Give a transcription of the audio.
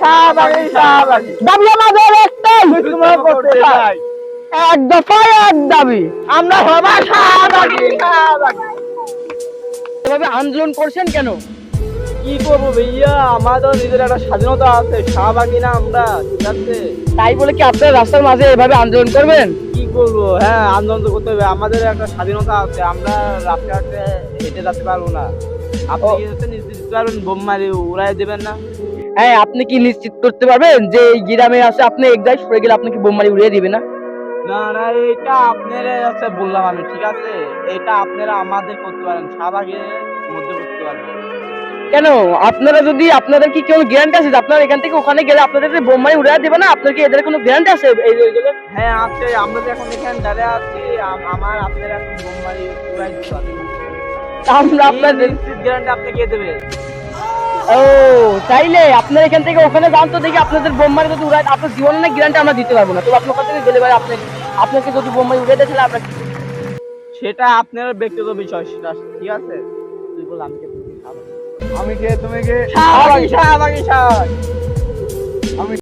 শাহবাগি শাহবাগি দাবি আমাদের একটাই। করতে চাই। এক দফায় এক দাবি। আমরা সবাই শাহবাগি শাহবাগি এভাবে আন্দোলন করছেন কেন? কি করব ভাইয়া? আমাদের নিজের একটা স্বাধীনতা আছে শাহবাগি না আমরা ঠিক আছে? তাই বলে কি আপনারা রাস্তার মাঝে এভাবে আন্দোলন করবেন? কি করব? হ্যাঁ আন্দোলন করতে হবে। আমাদের একটা স্বাধীনতা আছে আমরা রাস্তাঘাটে হেঁটে যেতে পারব না। আপনি দিতে পারবেন বোম মারি উড়াই দেবেন না। হ্যাঁ আপনি কি নিশ্চিত করতে পারবেন যে এই গ্রামে আছে? আপনি এক জায়গায় সরে গেলে আপনাকে বোম মারি উড়িয়ে দিবে না? না না এটা আপনারা হচ্ছে বললাম আমি ঠিক আছে? এটা আপনারা আমাদের করতে পারেন শাহবাগের মধ্যে করতে পারবেন কেন? আপনারা যদি আপনাদের কি কোনো গ্যারান্টি আছে? যে আপনারা এখান থেকে ওখানে গেলে আপনাদের যে বোম উড়িয়ে দেবে না? আপনার কি এদের কোনো গ্যারান্টি আছে এই এইগুলো? হ্যাঁ আছে আমরা যে এখন এখানে দাঁড়িয়ে আছি আমার আপনারা এখন বোম মারি উড়াই দিতে পারবেন। আমরা আপনাদের গ্যারান্টি আপনি কে দেবেন? ও তাইলে আপনার এখান থেকে ওখানে যান তো দেখি আপনাদের বোম্বাই যদি উড়ায় আপনার জীবনে না গ্যারান্টি আমরা দিতে পারব না। তো আপনার ওখান থেকে গেলে ভাই আপনি আপনাকে যদি বোম্বাই উড়িয়ে দেয় তাহলে আমরা সেটা আপনার ব্যক্তিগত বিষয় সেটা ঠিক আছে? তুই বল আমি কে তুমি কে আমি কে তুমি কে? শাহবাগী। শাহবাগী শাহবাগী।